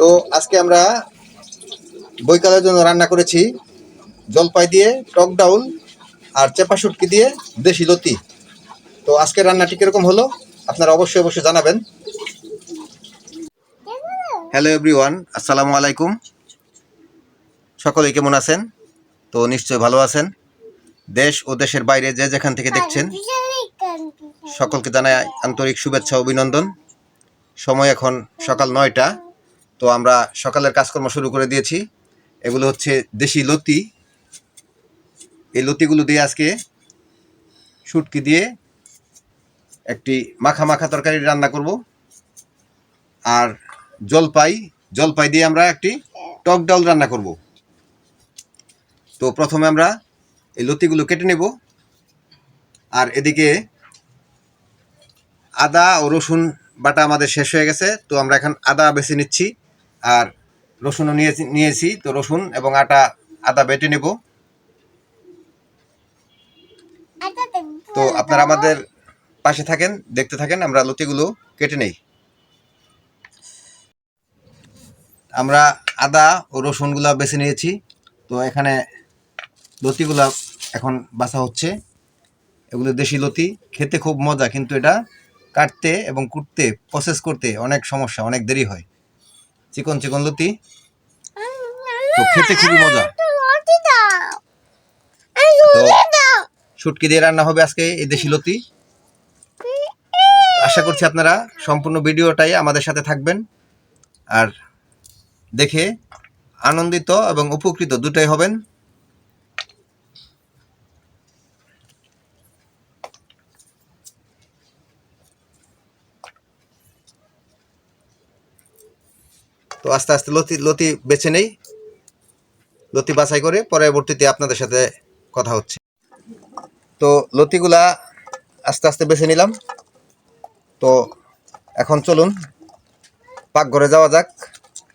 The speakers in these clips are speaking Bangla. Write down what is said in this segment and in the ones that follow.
তো আজকে আমরা বৈকালের জন্য রান্না করেছি জলপাই দিয়ে, টক ডাউল আর চেপা শুটকি দিয়ে দেশি লতি। তো আজকে রান্নাটি কীরকম হলো? আপনারা অবশ্যই অবশ্যই জানাবেন। হ্যালো এভরিওয়ান আসসালামু আলাইকুম। সকলেই কেমন আছেন? তো নিশ্চয়ই ভালো আছেন। দেশ ও দেশের বাইরে যে যেখান থেকে দেখছেন, সকলকে জানাই আন্তরিক শুভেচ্ছা, অভিনন্দন। সময় এখন সকাল নয়টা। তো আমরা সকালের কাজকর্ম শুরু করে দিয়েছি। এগুলো হচ্ছে দেশি লতি। এই লতিগুলো দিয়ে আজকে শুটকি দিয়ে একটি মাখা মাখা তরকারি রান্না করব। আর জলপাই জলপাই দিয়ে আমরা একটি টক ডাল রান্না করব। তো প্রথমে আমরা এই লতিগুলো কেটে নেব। আর এদিকে আদা ও রসুন বাটা আমাদের শেষ হয়ে গেছে। তো আমরা এখন আদা বেছে নিচ্ছি। আর রসুনও নিয়েছি নিয়েছি। তো রসুন এবং আটা আদা বেটে নেব। তো আপনারা আমাদের পাশে থাকেন দেখতে থাকেন আমরা লতিগুলো কেটে নেই। আমরা আদা ও রসুনগুলা বেছে নিয়েছি। তো এখানে লতিগুলা এখন বাছা হচ্ছে। এগুলো দেশি লতি খেতে খুব মজা কিন্তু এটা কাটতে এবং কুটতে প্রসেস করতে অনেক সমস্যা অনেক দেরি হয়। চিকন চিকন লতি? তো খেতে খুবই মজা। তো শুটকি দিয়ে রান্না হবে আজকে এই দেশি লতি। আশা করছি আপনারা সম্পূর্ণ ভিডিওটাই আমাদের সাথে থাকবেন। আর দেখে আনন্দিত এবং উপকৃত দুটাই হবেন। তো আস্তে আস্তে লতি লতি বেছে নেই। লতি বাছাই করে পরবর্তীতে আপনাদের সাথে কথা হচ্ছে। তো লতিগুলা আস্তে আস্তে বেছে নিলাম। তো এখন চলুন পাকঘরে যাওয়া যাক।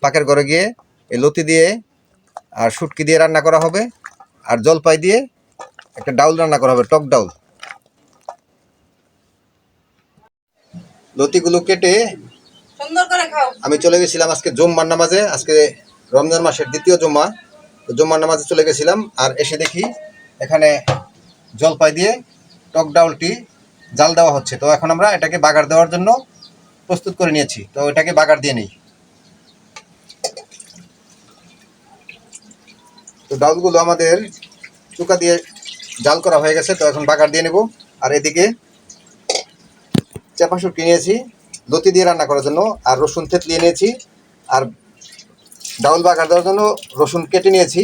পাকের ঘরে গিয়ে এই লতি দিয়ে আর শুটকি দিয়ে রান্না করা হবে আর জলপাই দিয়ে একটা ডাউল রান্না করা হবে, টক ডাউল। লতিগুলো কেটে আমি চলে গেছিলাম আজকে জুম্মার নামাজে, আজকে রমজান মাসের দ্বিতীয় জুম্মা। তো জুম্মার নামাজে চলে গেছিলাম আর এসে দেখি এখানে জলপাই দিয়ে টক ডাউলটি জাল দেওয়া হচ্ছে। তো এখন আমরা এটাকে বাগার দেওয়ার জন্য প্রস্তুত করে নিয়েছি। তো এটাকে বাগার দিয়ে নিই। তো ডাউলগুলো আমাদের চুকা দিয়ে জাল করা হয়ে গেছে। তো এখন বাগার দিয়ে নেব। আর এদিকে চাপা শুটকি নিয়েছি। লতি দিয়ে রান্না করার জন্য আর রসুন থেতলিয়ে নিয়েছি। আর ডাউল বাগার দেওয়ার জন্য রসুন কেটে নিয়েছি।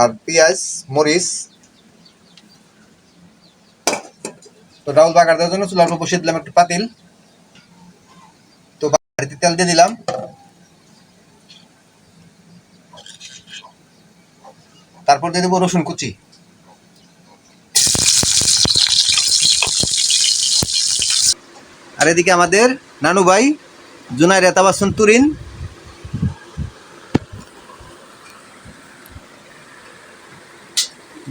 আর পেঁয়াজ, মরিচ। তো ডাউল বাগার দেওয়ার জন্য চুলার উপর বসিয়ে দিলাম একটু পাতিল। তো বাড়িতে তেল দিয়ে দিলাম। তারপর দিয়ে দেবো রসুন কুচি। আর এদিকে আমাদের নানু ভাই জুনাই রেতাবাসন তুরিন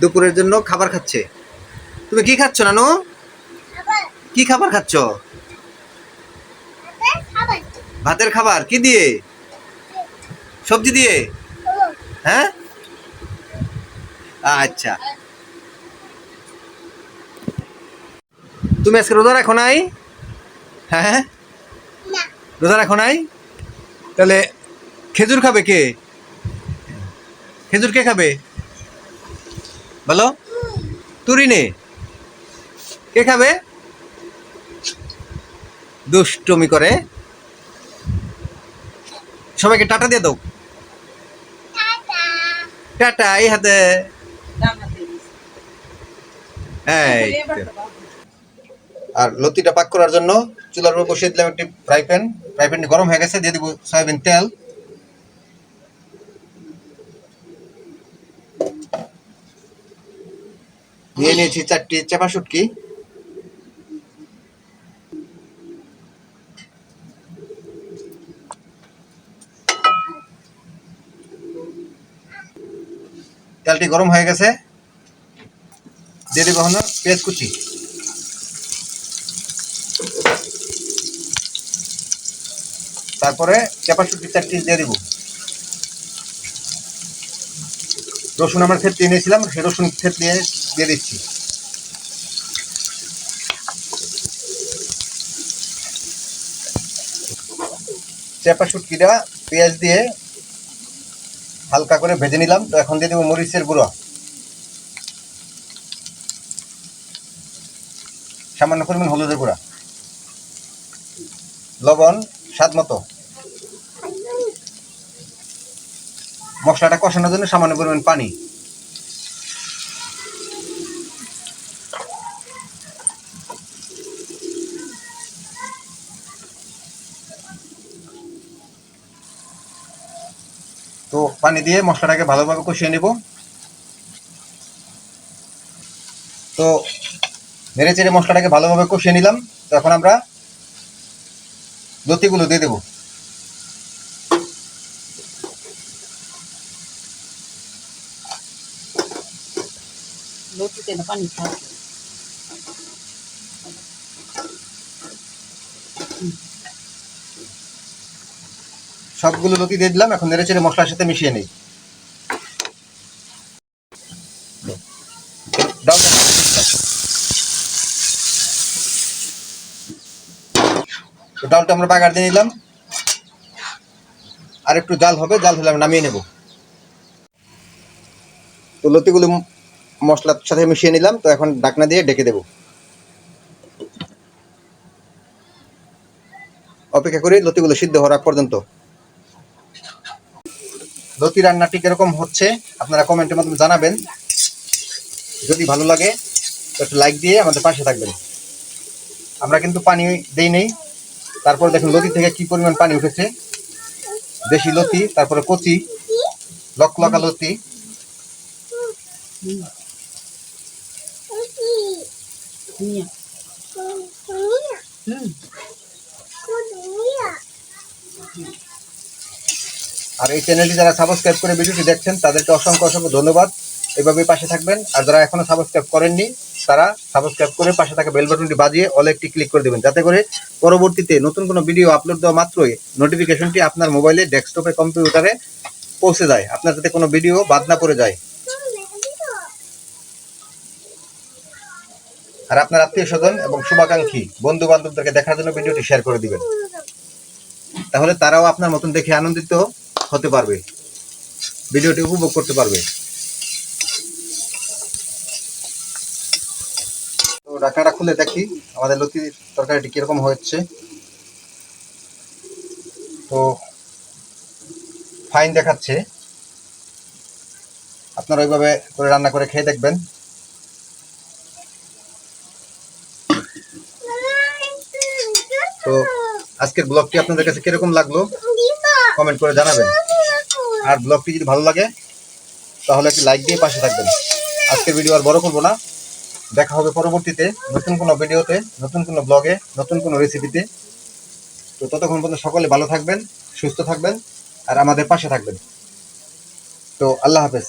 দুপুরের জন্য খাবার খাচ্ছে। তুমি কি খাচ্ছ নানু? কি খাবার খাচ্ছ? ভাতের খাবার। কি দিয়ে? সবজি দিয়ে? হ্যাঁ? আচ্ছা। তুমি আজকে রোজা রাখো নাই? হ্যাঁ রোজা রাখো নাই? তাহলে খেজুর খাবে কে? খেজুর কে খাবে? বলো। তুরিনে। কে খাবে? দুষ্টমি করে। সবাইকে টাটা দিয়ে দাও। টাটা। এই হাতে। এই বাবা। আর লতিটা পাক করার জন্য চুলার উপর বসিয়ে দিলাম একটি ফ্রাই প্যান। ফ্রাই প্যানটি গরম হয়ে গেছে, দিয়ে দিব সয়াবিন তেল। নিয়ে নিয়েছি চারটি চেপা শুটকি। তেলটি গরম হয়ে গেছে। দিয়ে দেবো হলো পেঁয়াজ কুচি। তারপরে ক্যাপাসিটি চারটি দিয়ে দিব। রসুন আমরা থেতলিয়ে নিয়েছিলাম, সেই রসুন থেতলিয়ে দিয়ে দিচ্ছি। চেপা শুটকিটা পেঁয়াজ দিয়ে হালকা করে ভেজে নিলাম, তো এখন দিয়ে দেবো মরিচের গুঁড়া। সামান্য পরিমাণ হলুদের গুঁড়া লবণ, স্বাদ মতো। মশলাটা কষানোর জন্য সামান্য পরিমাণ পানি। তো পানি দিয়ে মশলাটাকে ভালোভাবে কষিয়ে নিব। তো নেড়ে চেড়ে মশলাটাকে ভালোভাবে কষিয়ে নিলাম। তো এখন আমরা লতিগুলো দিয়ে দেবো। লতিতে পানি খাও। সবগুলো লতি দিয়ে দিলাম এখন নেড়ে চেড়ে মশলার সাথে মিশিয়ে নিই ডালটা তো ডালটা আমরা বাগার দিয়ে নিলাম। আর একটু জাল হবে, জাল হলে আমরা নামিয়ে নেব। তো লতিগুলো মশলার সাথে মিশিয়ে নিলাম, তো এখন ডাকনা দিয়ে ডেকে দেব। অপেক্ষা করি লতিগুলো সিদ্ধ হওয়ার পর্যন্ত। লতি রান্নাটি কীরকম হচ্ছে, আপনারা কমেন্টের মাধ্যমে জানাবেন। যদি ভালো লাগে একটু লাইক দিয়ে আমাদের পাশে থাকবেন। আমরা কিন্তু পানি দেই নেই। তারপর দেখুন লতি থেকে কি পরিমাণ পানি উঠেছে? দেশি লতি, তারপরে কচি, লকলকা লতি। আর এই চ্যানেলটি যারা সাবস্ক্রাইব করে ভিডিওটি দেখছেন, তাদেরকে অসংখ্য অসংখ্য ধন্যবাদ। এভাবে পাশে থাকবেন। আর যারা এখনও সাবস্ক্রাইব করেননি তারা সাবস্ক্রাইব করে পাশে থাকা বেল বাটনটি বাজিয়ে অল একটি ক্লিক করে দেবেন। যাতে করে পরবর্তীতে নতুন কোনো ভিডিও আপলোড দেওয়া মাত্রই নোটিফিকেশনটি আপনার মোবাইলে ডেস্কটপে কম্পিউটারে পৌঁছে যায়। আপনার যাতে কোনো ভিডিও বাদ না পড়ে যায়। আর আপনার আত্মীয় স্বজন এবং শুভাকাঙ্ক্ষী বন্ধু বান্ধবদেরকে দেখার জন্য ভিডিওটি শেয়ার করে দিবেন। তাহলে তারাও আপনার মতন দেখে আনন্দিত হতে পারবে। ভিডিওটি উপভোগ করতে পারবে। তো ঢাকনাটা খুলে দেখি আমাদের লতি তরকারিটি কীরকম হচ্ছে তো ফাইন দেখাচ্ছে। আপনারা ওইভাবে করে রান্না করে খেয়ে দেখবেন। তো আজকের ব্লগটি আপনাদের কাছে কীরকম লাগল কমেন্ট করে জানাবেন। আর ব্লগটি যদি ভালো লাগে, তাহলে একটি লাইক দিয়ে পাশে থাকবেন। আজকের ভিডিও আর বড় করব না। দেখা হবে পরবর্তীতে নতুন কোনো ভিডিওতে, নতুন কোনো ব্লগে নতুন কোনো রেসিপিতে তো ততক্ষণ পর্যন্ত সকলে ভালো থাকবেন, সুস্থ থাকবেন, আর আমাদের পাশে থাকবেন। তো আল্লাহ হাফেজ।